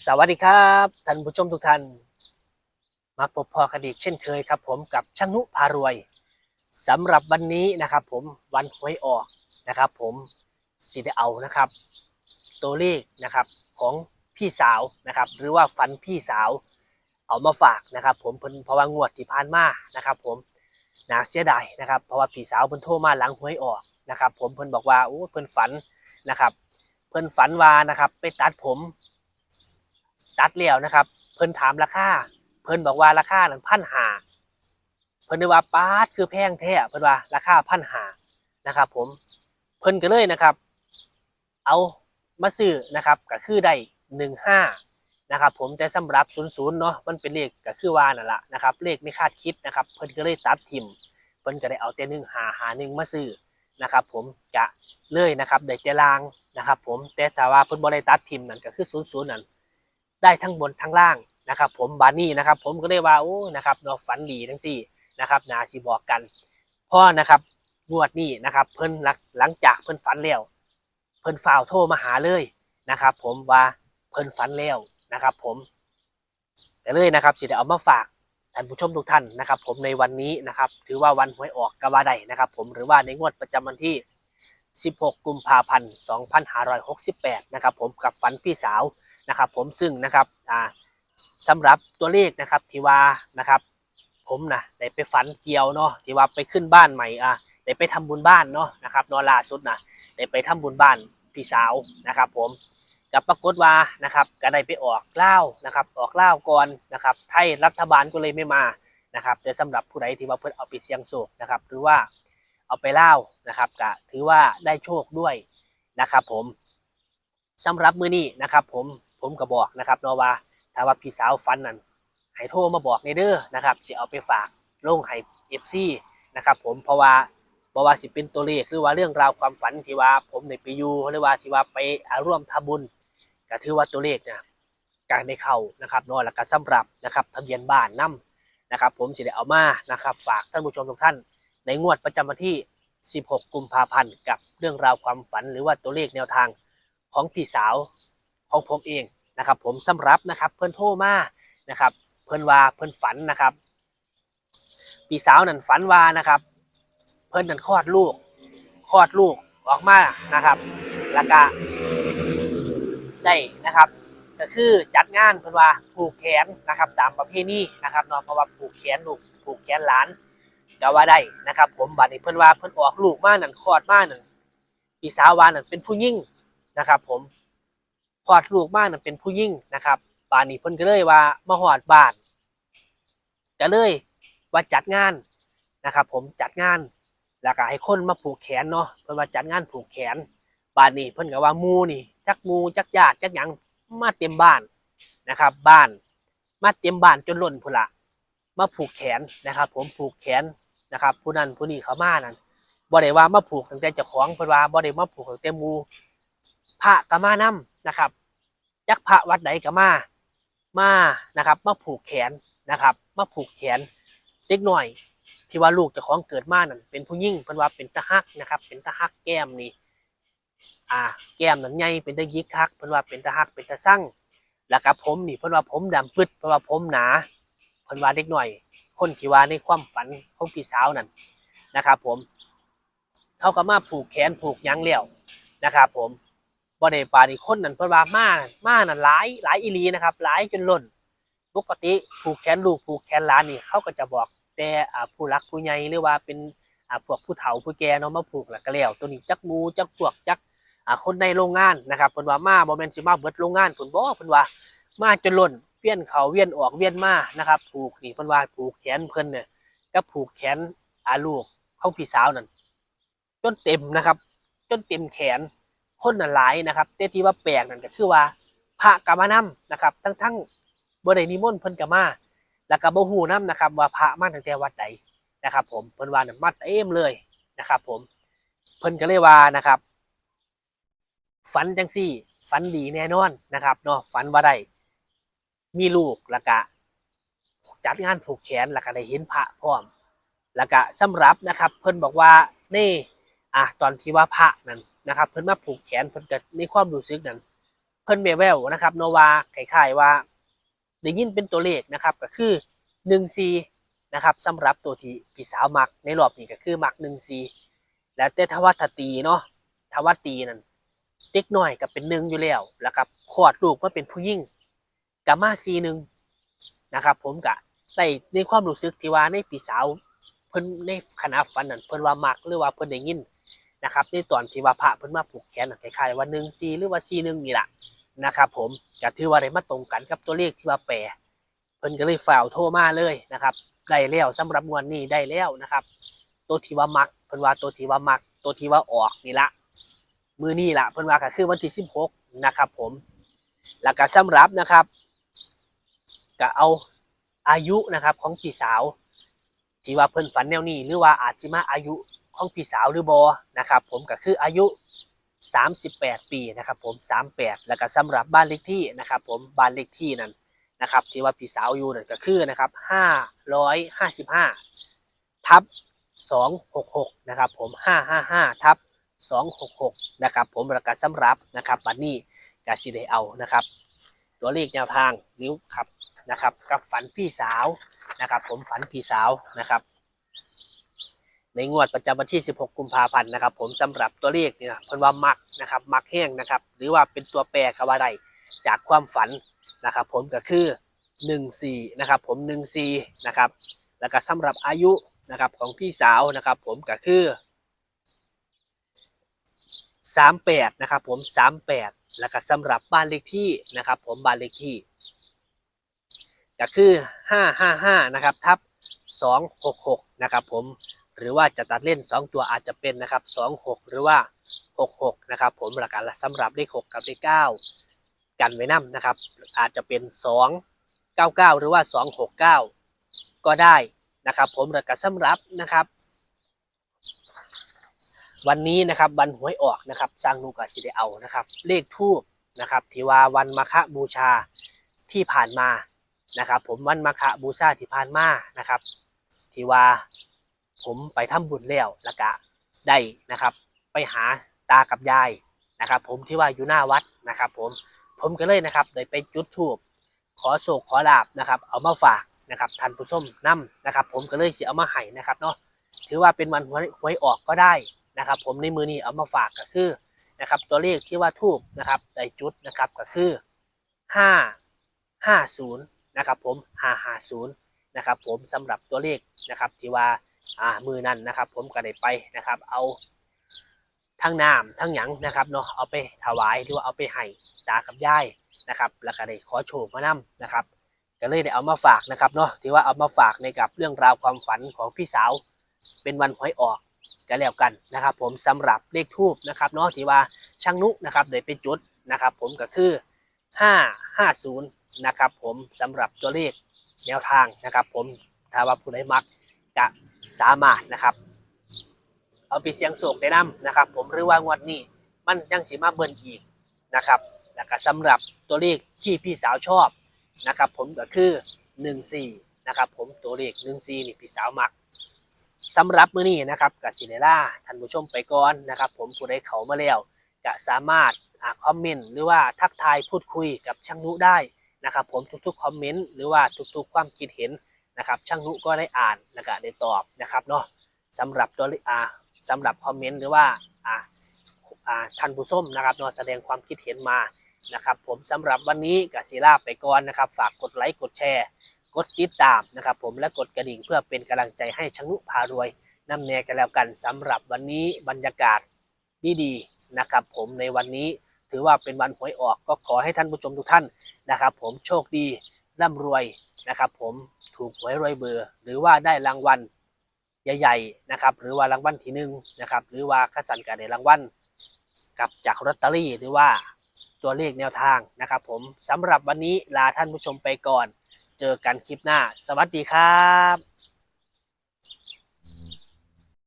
สวัสดีครับท่านผู้ชมทุกท่าน มาพบพอกันอีเช่นเคยครับ ผมกับช่างนุพารวยสำหรับวันนี้นะครับ ผมวันหวยออกนะครับ ผมสิได้เอานะครับ ตัวเลขนะครับของพี่สาวนะครับ หรือว่าฝันพี่สาวเอามาฝากนะครับ ผมเพิ่นเพราะว่างวดที่ผ่านมานะครับ ผมน่าเสียดายนะครับ เพราะว่าพี่สาวเพิ่นโทรมาหลังหวยออกนะครับ ผมเพิ่นบอกว่าโอ้เพิ่นฝันนะครับ เพิ่นฝันว่านะครับ ไปตัดผม ตัดแล้วนะครับ เพิ่นถามราคาเพิ่นบอกว่าราคานั้นพันหาเพิ่นได้ว่าปาดคือแพงแท้เพิ่นว่าราคาพันหานะครับ ผมเพิ่นก็เลยนะครับ เอามาซื้อนะครับก็คือได้หนึ่งห้านะครับผมแต่สำหรับศูนย์ศูนย์เนาะมันเป็นเลขก็คือว่านั่นแหละนะครับเลขไม่คาดคิดนะครับ เพิ่นก็เลยตัดทิมเพิ่นก็ได้เอาแต่หนึ่งหาหาหนึ่งมาซื้อนะครับผมกะเลยนะครับได้แต่ลางนะครับผมแต่สาวาเพิ่นบ่ได้ตัดทิมนั่นก็คือศูนย์ศูนย์นั่น ได้ทั้งบนทั้งล่างนะครับ ผมบานี่นะครับ ผมก็เลยว่าโอ้นะครับเนาะฝันดีทั้งสี่นะครับนาสิบอกกันพ่อนะครับงวดนี้นะครับ เพิ่นหลังหลังจากเพิ่นฝันแล้วเพิ่นฝ่าวโทรมาหาเลยนะครับ ผมว่าเพิ่นฝันแล้วนะครับ ผมแต่เลยนะครับสิได้เอามาฝากท่านผู้ชมทุกท่านนะครับ ผมในวันนี้นะครับ ถือว่าวันหวยออกกะว่าใดนะครับ ผมหรือว่าในงวดประจำวันที่ 16 กุมภาพันธ์ 2568 นะครับ ผมกับฝันพี่สาว นะครับผมซึ่งนะครับอ่าสำหรับตัวเลขนะครับที่ว่านะครับ ผมนะได้ไปฝันเกี่ยวเนาะที่ว่าไปขึ้นบ้านใหม่อ่าได้ไปทำบุญบ้านเนาะนะครับนอล่าสุดนะได้ไปทำบุญบ้านพี่สาวนะครับ ผมกับปรากฏว่านะครับก็ได้ไปออกเล่านะครับ ออกเล่าก่อนนะครับ ไทยรัฐบาลก็เลยไม่มานะครับ แต่สำหรับผู้ใดที่ว่าเพิ่นเอาไปเสี่ยงโชคนะครับ หรือว่าเอาไปเล่านะครับก็ถือว่าได้โชคด้วยนะครับ ผมสำหรับมื้อนี้นะครับ ผม ผมก็บอกนะครับเนาะว่าถ้าว่าพี่สาวฟันนั่นให้โทรมาบอกในเด้อนะครับสิเอาไปฝากลงให้ FC นะครับผมเพราะว่าบ่ว่าสิเป็นตัวเลขหรือว่าเรื่องราวความฝันที่ว่าผมได้ไปอยู่หรือว่าที่ว่าไปอาร่วมทำบุญก็ถือว่าตัวเลขเนี่ยการได้เข้านะครับนาะแล้วก็สำหรับนะครับทะเบียนบ้านนํนะครับ ผมสิได้เอามานะครับ ฝากท่านผู้ชมทุกท่าน ในงวดประจำวันที่ 16 กุมภาพันธ์กับเรื่องราวความฝันหรือว่าตัวเลขแนวทางของพี่สาว ของผมเองนะครับ ผมสำหรับนะครับเพื่นโทรมานะครับ เพื่นว่าเพื่นฝันนะครับพี่สาวนั่นฝันว่านะครับ เพื่นนั่นคลอดลูกคลอดลูกออกมานะครับ แล้วก็ได้นะครับ ก็คือจัดงานเพื่นว่าผูกแขนนะครับ ตามประเพณีนะครับเนาะเพราะว่าผูกแขนลูกผูกแขนหลานก็ว่าได้นะครับ ผมบัดนี้เพิ่นว่าเพิ่นออกลูกมานั่นคลอดมานั่นพี่สาวว่านั่นเป็นผู้หญิงนะครับ ผม อดลูกมานั่นเป็นผู้หญิงนะครับบานนี้เพิ่นก็เลยว่ามาหอดบ้านก็เลยว่าจัดงานนะครับ ผมจัดงานแล้วก็ให้คนมาผูกแขนเนาะเพิ่นว่าจัดงานผูกแขนบานนี้เพิ่นก็ว่ามูนี่จักมูจักญาติจักหยังมาเต็มบ้านนะครับ บ้านมาเต็มบ้านจนล้นพุ่นละมาผูกแขนนะครับ ผมผูกแขนนะครับ ผู้นั้นผู้นี้เขามานั่นบ่ได้ว่ามาผูกตั้งแต่เจ้าของเพิ่นว่าบ่ได้มาผูกตั้งแต่มูพระก็มานํนะครับ จักพระวัดใดก็มา มานะครับ มาผูกแขนนะครับ มาผูกแขนเด็กหน่อย ที่ว่าลูกเจ้าของเกิดมานั่นเป็นผู้หญิงเพิ่นว่าเป็นตาฮักนะครับ เป็นตาฮักแก้มนี่อ่า แก้มนั่นใหญ่เป็นตายิกฮักเพิ่นว่าเป็นตาฮักเป็นตาสั่งแล้วก็ผมนี่เพิ่นว่าผมดำปึดเพิ่นว่าผมหนาเพิ่นว่าเด็กหน่อย คนที่ว่าในความฝันของพี่สาวนั่นนะครับ ผมเขาก็มาผูกแขนผูกยังเลี้ยวนะครับ ผม บ่ได้ปานีคนนั่นเพิ่นว่ามามานั่นหลายหลายอีหลีนะครับหลายจนล้นปกติผูกแขนลูกผูกแขนหลานนี่เขาก็จะบอกแต่ผู้รักผู้ใหญ่หรือว่าเป็นพวกผู้เฒ่าผู้แก่เนาะมาผูกแล้วก็แล้วตัวนี้จักหมูจักพวกจักคนในโรงงานนะครับเพิ่นว่ามาบ่แม่นสิมาเบิดโรงงานเพิ่นบ่เพิ่นว่ามาจนล้นเวียนเขาเวียนออกเวียนมานะครับ ผูกนี่เพิ่นว่าผูกแขนเพิ่นเนี่ยกับผูกแขนอาลูกของพี่สาวนั่นจนเต็มนะครับ จนเต็มแขน คนน่ะหลายนะครับแต่ที่ว่าแปลกนั่นก็คือว่าพระกรรมานำนะครับ ทั้งทั้งบ่ได้นิมนต์เพิ่นก็มาแล้วก็บ่ฮู้นํนะครับ ว่าพระมาตั้งแต่วัดใดนะครับ ผมเพิ่นว่านั่นมาเต็มเลยนะครับ ผมเพิ่นก็เลยว่านะครับฝันจังซี่ฝันดีแน่นอนนะครับเนาะฝันว่าได้มีลูกแล้วก็จัดงานผูกแขนแล้วก็ได้เห็นพระพร้อมแล้วก็สำหรับนะครับ เพิ่นบอกว่านี่อะตอนที่ว่าพระนั่น นะครับเพิ่นมาผูกแขนเพิ่นก็ในความรู้สึกนั้น เพิ่นเวเวลนะครับโนวาคล้ายๆว่าได้ยินเป็นตัวเลขนะครับก็คือ1 4นะครับสำหรับตัวที่พี่สาวมักในรอบนี้ก็คือมัก1 4แล้วแต่ทวัตตีเนาะทวัตตีนั่นเด็กน้อยก็เป็นหนึ่งอยู่แล้วแล้วกับคลอดลูกมาเป็นผู้หญิงก็มาซีหนึ่งนะครับ ผมก็ได้ในความรู้สึกที่ว่าในพี่สาวเพิ่นในคณะฝันนั่นเพิ่นว่ามักหรือว่าเพิ่นได้ยิน นะครับในตอนที่ว่าพระเพิ่นมาผูกแขนคล้ายๆว่า1 4หรือว่า4 1นี่ล่ะนะครับผมก็ถือว่าได้มาตรงกันกับตัวเลขที่ว่าแปรเพิ่นก็เลยฝ่าวโทรมาเลยนะครับได้แล้วสำหรับงวดนี้ได้แล้วนะครับ ตัวที่ว่ามักเพิ่นว่าตัวที่ว่ามัก ตัวที่ว่าออกนี่ละมือนี่ละเพิ่นว่าก็คือวันที่16นะครับ ผมแล้วก็สำหรับนะครับก็เอาอายุนะครับของพี่สาวที่ว่าเพิ่นฝันแนวนี้หรือว่าอาจสิมาอายุ ของพี่สาวหรือบอนะครับผมก็คืออายุ 38 ปีนะครับผม 38 แล้วก็สำหรับบ้านเลขที่นะครับผมบ้านเลขที่นั้นนะครับที่ว่าพี่สาวอยู่นั่นก็คือนะครับ 555 ทับ 266 นะครับผม 555 ทับ 266 นะครับผมแล้วก็สำหรับนะครับบัดนี้ก็สิได้เอานะครับตัวเลขแนวทางนิ้วครับนะครับกับฝันพี่สาวนะครับผมฝันพี่สาวนะครับ ในงวดประจำวันที่ 16 กุมภาพันธ์นะครับ ผมสำหรับตัวเลขเนี่ยเพิ่นว่ามักนะครับมักแห้งนะครับ หรือว่าเป็นตัวแปรคำว่าใดจากความฝันนะครับ ผมก็คือ 14 นะครับ ผม 14 นะครับ แล้วก็สำหรับอายุนะครับของพี่สาวนะครับ ผมก็คือ 38 นะครับ ผม 38 แล้วก็สำหรับบ้านเลขที่นะครับ ผมบ้านเลขที่ก็คือ 555 นะครับทับ266 นะครับ ผม หรือว่าจะตัดเล่น 2 ตัวอาจจะเป็นนะครับ26 หรือว่า 66 นะครับผมหลักการสำหรับเลข 6 กับเลข 9 กันไว้นำนะครับ อาจจะเป็น 2 99 หรือว่า 269 ก็ได้นะครับ ผมหลักการสำหรับนะครับ วันนี้นะครับวันหวยออกนะครับสร้างนูกับสิเดเอานะครับ เลขทูบนะครับที่ว่าวันมาฆบูชาที่ผ่านมานะครับ ผมวันมาฆบูชาที่ผ่านมานะครับที่ว่า ผมไปทำบุญแล้วแล้วก็ได้นะครับ ไปหาตากับยายนะครับ ผมที่ว่าอยู่หน้าวัดนะครับ ผมผมก็เลยนะครับได้ไปจุดธูปขอโศกขอลาบนะครับ เอามาฝากนะครับท่านผู้ชมนํนะครับ ผมก็เลยเสียเอามาให้นะครับเนาะถือว่าเป็นวันหวยหวยออกก็ได้นะครับ ผมในมือนี้เอามาฝากก็คือนะครับ ตัวเลขที่ว่าทูบนะครับได้จุดนะครับก็คือห้าห้าศูนย์นะครับ ผมห้าห้าศูนย์นะครับ ผมสำหรับตัวเลขนะครับที่ว่า อ่ามือนั่นนะครับ ผมก็ได้ไปนะครับ เอาทั้งน้ำทั้งหยังนะครับเนาะเอาไปถวายหรือว่าเอาไปให้ตากับยายนะครับ แล้วก็ได้ขอโชคมานํนะครับก็เลยได้เอามาฝากนะครับเนาะที่ว่าเอามาฝากในกับเรื่องราวความฝันของพี่สาว เป็นวันหวยออกก็แล้วกันนะครับ ผมสำหรับเลขทูบนะครับเนาะที่ว่าช่างนุนะครับได้ไปจุดนะครับ ผมก็คือ 550นะครับ ผมสำหรับตัวเลขแนวทางนะครับ ผมถ้าว่าผู้ใดมักจะ สามารถนะครับเอาไปเสียงโศกได้นํนะครับ ผมหรือว่างวดนี้มันยังสิมาเบิ่นอีกนะครับแล้วก็สำหรับตัวเลขที่พี่สาวชอบนะครับ ผมก็คือ14นะครับ ผมตัวเลข14นี่พี่สาวมักสำหรับมื้อนี้นะครับกับซิเนล่าท่านผู้ชมไปก่อนนะครับ ผมผู้ใดเขามาแล้วก็สามารถอ่าคอมเมนต์หรือว่าทักทายพูดคุยกับช่างนุได้นะครับ ผมทุกๆคอมเมนต์หรือว่าทุกๆความคิดเห็น นะครับช่างนุก็ได้อ่านแล้วก็ได้ตอบนะครับเนาะสำหรับตัวอ่าสำหรับคอมเมนต์หรือว่าอ่าอ่าท่านผู้ชมนะครับเนาะแสดงความคิดเห็นมานะครับ ผมสำหรับวันนี้กศิลาไปก่อนนะครับ ฝากกดไลค์กดแชร์ กดติดตามนะครับ ผมและกดกระดิ่งเพื่อเป็นกำลังใจให้ช่างนุพารวยนำแนกันแล้วกันสำหรับวันนี้บรรยากาศดีๆนะครับ ผมในวันนี้ถือว่าเป็นวันหวยออกก็ขอให้ท่านผู้ชมทุกท่านนะครับ ผมโชคดี ร่ำรวยนะครับ ผมถูกหวยรวยเบอร์ หรือว่าได้รางวัลใหญ่ๆนะครับหรือว่ารางวัลที่หนึ่งนะครับหรือว่าขสันกับในรางวัลกับจากลอตเตอรี่หรือว่าตัวเลขแนวทางนะครับ ผมสำหรับวันนี้ลาท่านผู้ชมไปก่อน เจอกันคลิปหน้า สวัสดีครับ